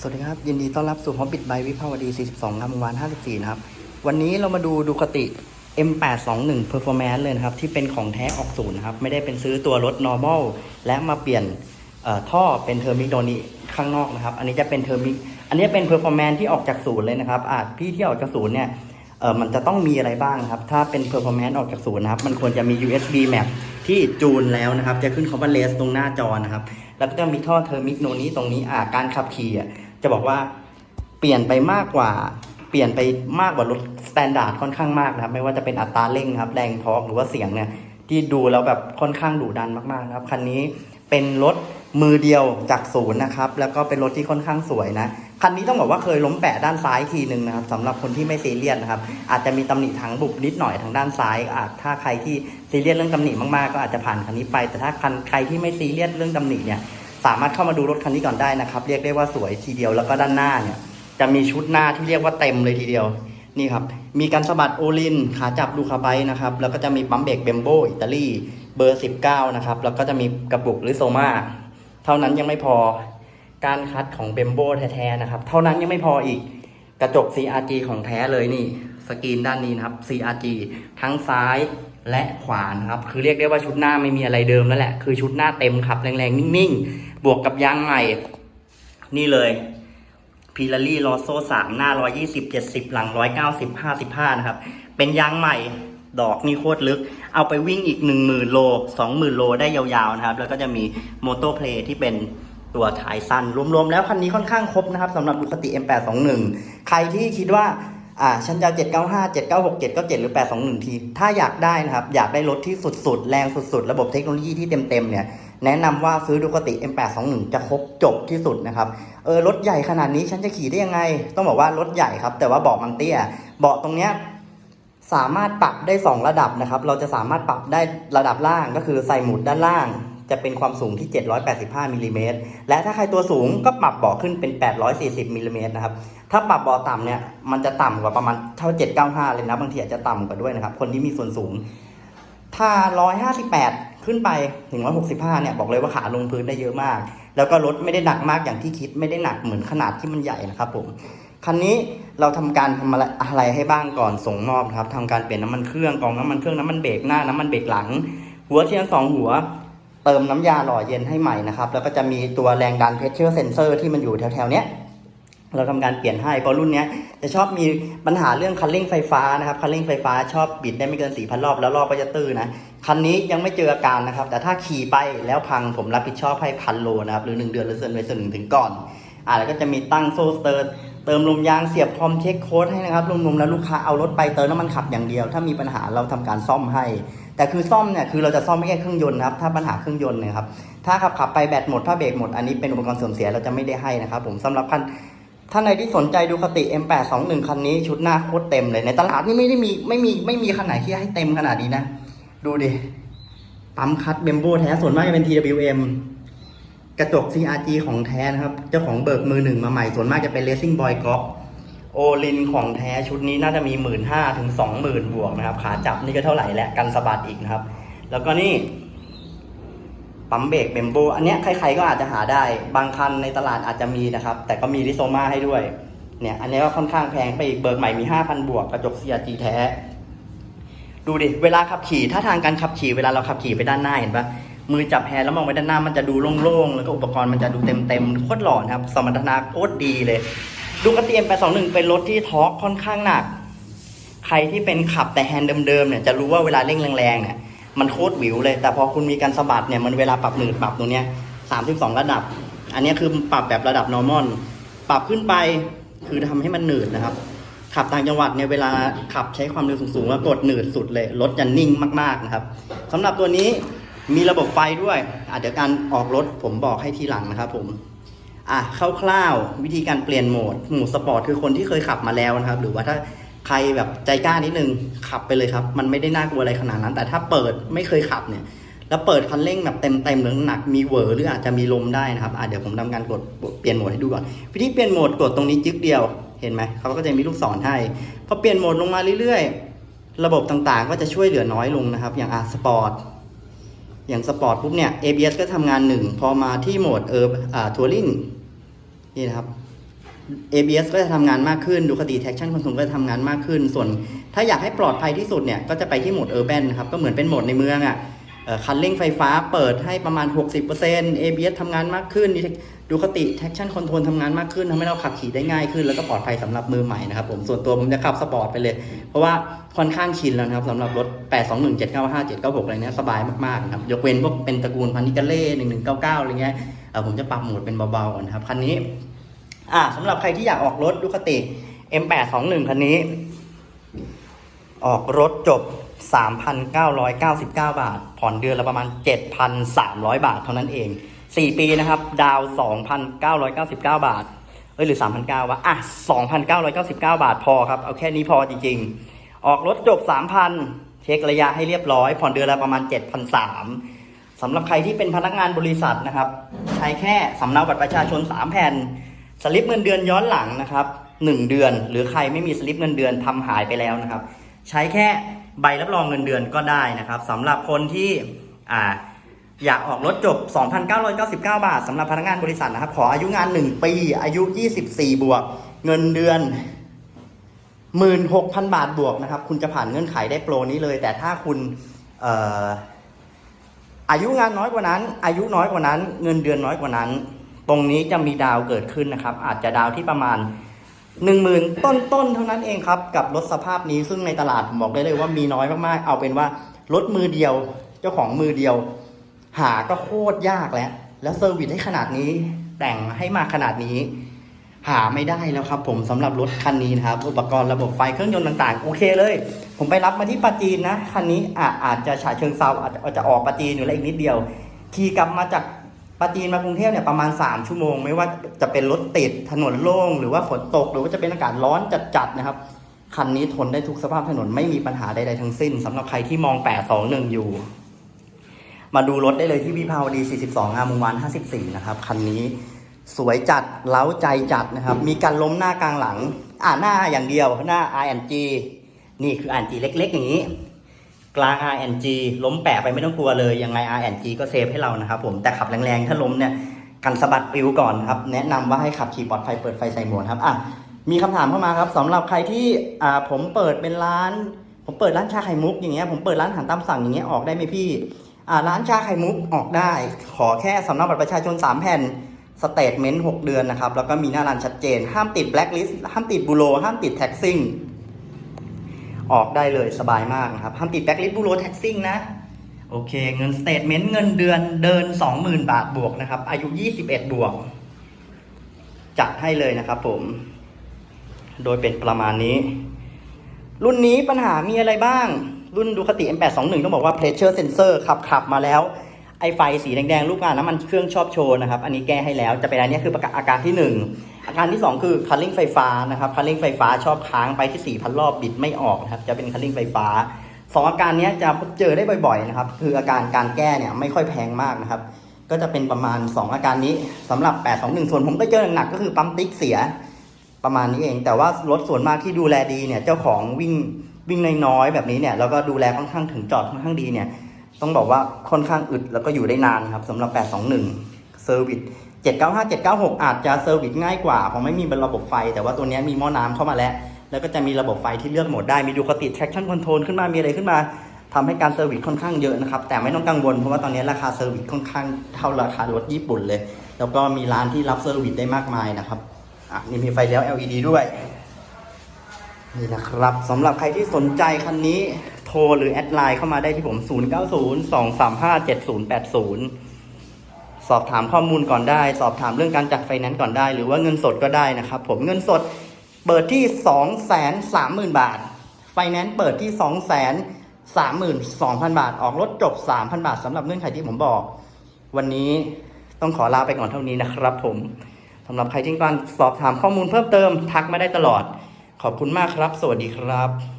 สวัสดีครับ ยินดีต้อนรับสู่ฮอบบิทไบวิภาวดี 42งามวงวาน54 นะครับ วันนี้เรามาดูดูคติ M821 Performance เลยนะครับ ที่เป็นของแท้ออกศูนย์นะครับ ไม่ได้เป็นซื้อตัวรถ normal และมาเปลี่ยนท่อเป็นเทอร์มิกโดนี้ข้างนอกนะครับ อันนี้จะเป็นเทอร์มิกอันนี้เป็น Performance ที่ออกจากศูนย์เลยนะครับอาจพี่ที่ออกจากศูนย์เนี่ยเออมันจะต้องมีอะไรบ้างครับ ถ้าเป็น Performance ออกจากศูนย์นะครับ มันควรจะมี USB map ที่จูนแล้วนะครับ จะขึ้นคำว่า less ตรงหน้าจอนะครับ แล้วก็จะมีท่อเทอร์มิกโนนี้ตรงนี้ อ่า การขับขี่อะ จะบอกว่าเปลี่ยนไปมากกว่า เปลี่ยนไปมากกว่ารถสแตนดาร์ดค่อนข้างมากนะครับ ไม่ว่าจะเป็นอัตราเร่งนะครับ แรงทอร์กหรือว่าเสียงเนี่ยที่ดูแล้วแบบค่อนข้างดุดันมากๆนะครับคันนี้เป็นรถมือเดียวจากศูนย์นะครับ แล้วก็เป็นรถที่ค่อนข้างสวยนะ คันนี้ต้องบอกว่าเคยล้มแปะด้านซ้ายทีหนึ่งนะครับสำหรับคนที่ไม่ซีเรียสนะครับ อาจจะมีตำหนิถังบุบนิดหน่อยทางด้านซ้ายอาจถ้าใครที่ซีเรียสเรื่องตำหนิมากๆ ก็อาจจะผ่านคันนี้ไป แต่ถ้าคันใครที่ไม่ซีเรียสเรื่องตำหนิเนี่ย สามารถเข้ามาดูรถคันนี้ก่อนได้นะครับ เรียกได้ว่าสวยทีเดียวแล้วก็ด้านหน้าเนี่ย จะมีชุดหน้าที่เรียกว่าเต็มเลยทีเดียวนี่ครับ มีการสะบัดโอลิน ขาจับลูคาไบนะครับ แล้วก็จะมีปั๊มเบรกเบมโบอิตาลีเบอร์ 19 นะครับ แล้วก็จะมีกระปุกหรือโซมาเท่านั้นยังไม่พอ การคัดของเบมโบแท้ๆนะครับ เท่านั้นยังไม่พออีก กระจก CRG ของแท้เลยนี่ สกรีนด้านนี้นะครับ CRG ทั้งซ้ายและขวานะครับ คือเรียกได้ว่าชุดหน้าไม่มีอะไรเดิมแล้วแหละ คือชุดหน้าเต็มขับแรงๆ นิ่งๆ บวกกับยางใหม่ นี่เลยพีลารี่ลอโซ่สามหน้า120 70หลัง190 55นะครับ เป็นยางใหม่ดอกนี่โคตรลึก เอาไปวิ่งอีก10,000โล20,000โลได้ยาวๆนะครับ แล้วก็จะมีโมโตเพลที่เป็นตัวท้ายสั้น รวมๆ แล้วคันนี้ค่อนข้างครบนะครับสำหรับดูคติ M821 ใครที่คิดว่าอ่าฉันจะเอา795 796 797 หรือ 821 ที ถ้าอยากได้นะครับ อยากได้รถที่สุดๆ แรงสุดๆ ระบบเทคโนโลยีที่เต็มๆ เนี่ย แนะนำว่าซื้อดูคติ M821 จะครบจบที่สุดนะครับเออรถใหญ่ขนาดนี้ฉันจะขี่ได้ยังไง ต้องบอกว่ารถใหญ่ครับ แต่ว่าเบาะมันเตี้ยเบาะตรงเนี้ยสามารถปรับได้ 2 ระดับนะครับ เราจะสามารถปรับได้ระดับล่างก็คือใส่หมุดด้านล่าง จะเป็นความสูงที่ 785มิลลิเมตรและถ้าใครตัวสูงก็ปรับเบาะขึ้นเป็น 840มิลลิเมตรนะครับ ถ้าปรับเบาะต่ำเนี่ยมันจะต่ำกว่าประมาณเท่า 795 เลยนะ บางทีอาจจะต่ำกว่าด้วยนะครับ คนที่มีส่วนสูง ถ้า 158 ขึ้นไปถึง165 เนี่ย บอกเลยว่าขาลงพื้นได้เยอะมาก แล้วก็รถไม่ได้หนักมากอย่างที่คิด ไม่ได้หนักเหมือนขนาดที่มันใหญ่นะครับผม คันนี้เราทำการทำอะไรอะไรให้บ้างก่อนส่งมอบครับทำการเปลี่ยนน้ำมันเครื่องกองน้ำมันเครื่องน้ำมันเบรกหน้าน้ำมันเบรกหลัง หัวเทียนสองหัว เติมน้ำยาหล่อเย็นให้ใหม่นะครับ แล้วก็จะมีตัวแรงดันเพชเชอร์เซนเซอร์ที่มันอยู่แถวๆเนี้ย เราทำการเปลี่ยนให้เพราะรุ่นนี้จะชอบมีปัญหาเรื่องคันเร่งไฟฟ้านะครับคันเร่งไฟฟ้าชอบบิดได้ไม่เกิน 4,000 รอบแล้วรอบก็จะตื้อนะคันนี้ยังไม่เจออาการนะครับ แต่ถ้าขี่ไปแล้วพังผมรับผิดชอบให้พันโลนะครับหรือ 1 เดือนหรือส่วนใดส่วนหนึ่งถึงก่อนอ่าแล้วก็จะมีตั้งโซ่สเตอร์เติมลมยางเสียบพร้อมเช็คโค้ดให้นะครับรวมๆแล้วลูกค้าเอารถไปเติมน้ำมันขับอย่างเดียว ถ้ามีปัญหาเราทำการซ่อมให้ แต่คือซ่อมเนี่ยคือเราจะซ่อมไม่แค่เครื่องยนต์นะครับถ้าปัญหาเครื่องยนต์นะครับถ้าขับขับไปแบตหมดผ้าเบรกหมดอันนี้เป็นอุปกรณ์เสริมเสียเราจะไม่ได้ให้นะครับผมสำหรับคัน ท่านใดที่สนใจดูคติ M821 คันนี้ชุดหน้าโคตรเต็มเลย ในตลาดนี่ไม่ได้มีไม่มีไม่มีคันไหนที่ให้เต็มขนาดนี้นะ ดูดิ ปั๊มคัดเบมโบแท้ส่วนมากจะเป็น TWM กระจก CRG ของแท้นะครับ เจ้าของเบิกมือหนึ่งมาใหม่ ส่วนมากจะเป็น Racing Boy g o โอลินของแท้ชุดนี้น่าจะมีหมื่นห้าถึงสองหมื่นบวกนะครับ ขาจับนี่ก็เท่าไหร่แล้วกันสะบัดอีกนะครับ แล้วก็นี่ ปั๊มเบรกเบมโบอันเนี้ยใครๆก็อาจจะหาได้ บางคันในตลาดอาจจะมีนะครับ แต่ก็มีริโซมาให้ด้วย เนี่ย อันนี้ก็ค่อนข้างแพงไปอีกเบิกใหม่มี 5,000 บวกกระจก CRG แท้ ดูดิ เวลาขับขี่ถ้าทางการขับขี่เวลาเราขับขี่ไปด้านหน้าเห็นปะมือจับแฮนด์แล้วมองไปด้านหน้ามันจะดูโล่งๆ แล้วก็อุปกรณ์มันจะดูเต็มๆโคตรหล่อนะครับ สมรรถนะโคตรดีเลยดูกระเตียม821เป็นรถที่ทอร์กค่อนข้างหนัก ใครที่เป็นขับแต่แฮนด์เดิมๆเนี่ยจะรู้ว่าเวลาเร่งแรงๆเนี่ย มันโคตรหวิวเลย แต่พอคุณมีการสะบัดเนี่ยมันเวลาปรับหนืดปรับตรงเนี้ย32ระดับ อันนี้คือปรับแบบระดับ normal ปรับขึ้นไปคือทำให้มันหนืดนะครับ ขับต่างจังหวัดเนี่ยเวลาขับใช้ความเร็วสูงๆแล้วกดหนืดสุดเลยรถจะนิ่งมากๆนะครับสำหรับตัวนี้มีระบบไฟด้วยอะเดี๋ยวการออกรถผมบอกให้ทีหลังนะครับผมอะคร่าวๆวิธีการเปลี่ยนโหมดโหมดสปอร์ตคือคนที่เคยขับมาแล้วนะครับ หรือว่าถ้า ใครแบบใจกล้านิดนึงขับไปเลยครับ มันไม่ได้น่ากลัวอะไรขนาดนั้น แต่ถ้าเปิดไม่เคยขับเนี่ย แล้วเปิดคันเร่งแบบเต็มๆหรือหนักมีเวอร์หรืออาจจะมีลมได้นะครับอะเดี๋ยวผมทำการกดเปลี่ยนโหมดให้ดูก่อนวิธีเปลี่ยนโหมดกดตรงนี้จึ๊กเดียวเห็นไหมเขาก็จะมีลูกศรให้พอเปลี่ยนโหมดลงมาเรื่อยๆ ระบบต่างๆ ก็จะช่วยเหลือน้อยลงนะครับ อย่างอะสปอร์ตอย่างสปอร์ตปุ๊บเนี่ย ABS ก็ทำงานหนึ่งพอมาที่โหมดเอออ่าทัวริงนี่นะครับ ABS ก็จะทำงานมากขึ้น ดูคติ traction control ก็จะทำงานมากขึ้น ส่วนถ้าอยากให้ปลอดภัยที่สุดเนี่ย ก็จะไปที่โหมด urban นะครับ ก็เหมือนเป็นโหมดในเมืองอะ่ะคันเร่งไฟฟ้าเปิดให้ประมาณ 60% ABS ทำงานมากขึ้น ดูคติ traction control ทำงานมากขึ้นทำให้เราขับขี่ได้ง่ายขึ้น แล้วก็ปลอดภัยสำหรับมือใหม่นะครับผม ส่วนตัวผมจะขับสปอร์ตไปเลย เพราะว่าค่อนข้างชินแล้วนะครับสำหรับรถ 821 795 796อะไรเนี้ยสบายมากๆนะครับ ยกเว้นพวกเป็นตระกูลพันนิกาเล่1199อะไรเงี้ยผมจะปรับโหมดเป็นเบาๆก่อนนะครับ คันนี้ อ่าสำหรับใครที่อยากออกรถดูคติ M821 คันนี้ ออกรถจบ 3,999 บาท ผ่อนเดือนละประมาณ 7,300 บาทเท่านั้นเอง 4 ปีนะครับ ดาว 2,999 บาท เอ้ยหรือ 3,900วะอะ 2,999 บาทพอครับ เอาแค่นี้พอจริงๆ ออกรถจบ 3,000 เช็คระยะให้เรียบร้อย ผ่อนเดือนละประมาณ 7,300สำหรับใครที่เป็นพนักงานบริษัทนะครับ ใช้แค่สำเนาบัตรประชาชน 3 แผ่น สลิปเงินเดือนย้อนหลังนะครับ1เดือน หรือใครไม่มีสลิปเงินเดือนทำหายไปแล้วนะครับ ใช้แค่ใบรับรองเงินเดือนก็ได้นะครับสำหรับคนที่อ่าอยากออกรถจบ 2,999 บาทสำหรับพนักงานบริษัทนะครับ ขออายุงาน 1 ปี อายุ 24 บวก เงินเดือน 16,000 บาทบวกนะครับ คุณจะผ่านเงื่อนไขได้โปรนี้เลย แต่ถ้าคุณอายุงานน้อยกว่านั้น อายุน้อยกว่านั้น เงินเดือนน้อยกว่านั้น ตรงนี้จะมีดาวเกิดขึ้นนะครับ อาจจะดาวที่ประมาณ 1 0,000 ต้นต้นๆเท่านั้นเองครับ กับรถสภาพนี้ซึ่งในตลาดผมบอกได้เลยว่ามีน้อยมากๆ เอาเป็นว่ารถมือเดียว เจ้าของมือเดียว หาก็โคตรยากแล้ว แล้วเซอร์วิสให้ขนาดนี้แต่งให้มาขนาดนี้ หาไม่ได้แล้วครับ ผมสำหรับรถคันนี้นะครับ อุปกรณ์ระบบไฟเครื่องยนต์ต่างๆ โอเคเลย ผมไปรับมาที่ปาจีนนะคันนี้ออาจจะฉะเชิงเซาอาอาจจะออกปาจีนอยู่แล้วอีกนิดเดียวขี่กลับมาจาก ปาจีนมากรุงเทพเนี่ยประมาณ 3 ชั่วโมง ไม่ว่าจะเป็นรถติดถนนโล่ง หรือว่าฝนตก หรือว่าจะเป็นอากาศร้อนจัดๆนะครับ คันนี้ทนได้ทุกสภาพถนนไม่มีปัญหาใดๆทั้งสิ้นสำหรับใครที่มอง 821 อยู่ มาดูรถได้เลยที่วิภาวดี 42งามวงวาน54 นะครับ คันนี้สวยจัด เล้าใจจัดนะครับ มีการล้มหน้ากลางหลัง อ่าหน้าอย่างเดียวหน้า RNG นี่คือ RNG เล็ก ๆ อย่างนี้ กลาง RNG ล้มแปะไปไม่ต้องกลัวเลย ยังไง RNG ก็เซฟให้เรานะครับผมแต่ขับแรงๆ ถ้าล้มเนี่ยกันสะบัดปิวก่อนครับ แนะนำว่าให้ขับขี่ปลอดภัยเปิดไฟใส่หมวกครับอะมีคำถามเข้ามาครับสำหรับใครที่อ่าผมเปิดเป็นร้าน ผมเปิดร้านชาไข่มุกอย่างเงี้ยผมเปิดร้านอาหารตามสั่งอย่างเงี้ยออกได้ไหมพี่อ่าร้านชาไข่มุกออกได้ ขอแค่สำเนาบัตรประชาชน 3 แผ่นสเตทเมนต์6เดือนนะครับแล้วก็มีหน้าร้านชัดเจน ห้ามติดแบล็คลิสต์ห้ามติดบูโรห้ามติดแท็กซิ่ง ออกได้เลยสบายมากนะครับห้ามติดแบล็คลิสต์บูโรแท็กซิ่งนะโอเค เงินสเตทเมนต์เงินเดือนเดิน 20,000 บาทบวกนะครับ อายุ 21 บวก จัดให้เลยนะครับผม โดยเป็นประมาณนี้ รุ่นนี้ปัญหามีอะไรบ้าง รุ่นดูคติ M821 ต้องบอกว่า pressure sensor ขับขับมาแล้ว ไอไฟสีแดงๆ ลูกงานน้ำมันเครื่องชอบโชว์นะครับ อันนี้แก้ให้แล้วจะเป็นอันนี้คือประกาศอาการที่ 1 อาการที่ 2 คือคันเร่งไฟฟ้านะครับคันเร่งไฟฟ้าชอบค้างไปที่4,000รอบบิดไม่ออกนะครับ จะเป็นคันเร่งไฟฟ้าสองอาการนี้จะพบเจอได้บ่อยๆนะครับ คืออาการการแก้เนี่ยไม่ค่อยแพงมากนะครับ ก็จะเป็นประมาณ 2 อาการนี้สำหรับ 821 ส่วนผมก็เจอหนักๆก็คือปั๊มติ๊กเสียประมาณนี้เอง แต่ว่ารถส่วนมากที่ดูแลดีเนี่ยเจ้าของวิ่งวิ่งน้อยๆแบบนี้เนี่ยแล้วก็ดูแลค่อนข้างถึงจอดค่อนข้างดีเนี่ยต้องบอกว่าค่อนข้างอึดแล้วก็อยู่ได้นานครับสำหรับ 821 เซอร์วิส795 796 อาจจะเซอร์วิสง่ายกว่า เพราะไม่มีเป็นระบบไฟ แต่ว่าตัวนี้มีหม้อน้ำเข้ามาแล้ว แล้วก็จะมีระบบไฟที่เลือกโหมดได้ มีดูคติ traction control ขึ้นมา มีอะไรขึ้นมาทำให้การเซอร์วิสค่อนข้างเยอะนะครับ แต่ไม่ต้องกังวล เพราะว่าตอนนี้ราคาเซอร์วิสค่อนข้างเท่าราคารถญี่ปุ่นเลย แล้วก็มีร้านที่รับเซอร์วิสได้มากมายนะครับ อะนี่มีไฟเลี้ยว LED ด้วย นี่นะครับสำหรับใครที่สนใจคันนี้ โทรหรือแอดไลน์เข้ามาได้ที่ผม 0902357080 สอบถามข้อมูลก่อนได้ สอบถามเรื่องการจัดไฟแนนซ์ก่อนได้ หรือว่าเงินสดก็ได้นะครับ ผมเงินสดเปิดที่ 230,000 บาท ไฟแนนซ์เปิดที่ 232,000 บาท ออกรถจบ 3,000 บาทสำหรับเงื่อนไขที่ผมบอก วันนี้ต้องขอลาไปก่อนเท่านี้นะครับ ผมสำหรับใครที่ต้องการสอบถามข้อมูลเพิ่มเติมทักมาได้ตลอด ขอบคุณมากครับ สวัสดีครับ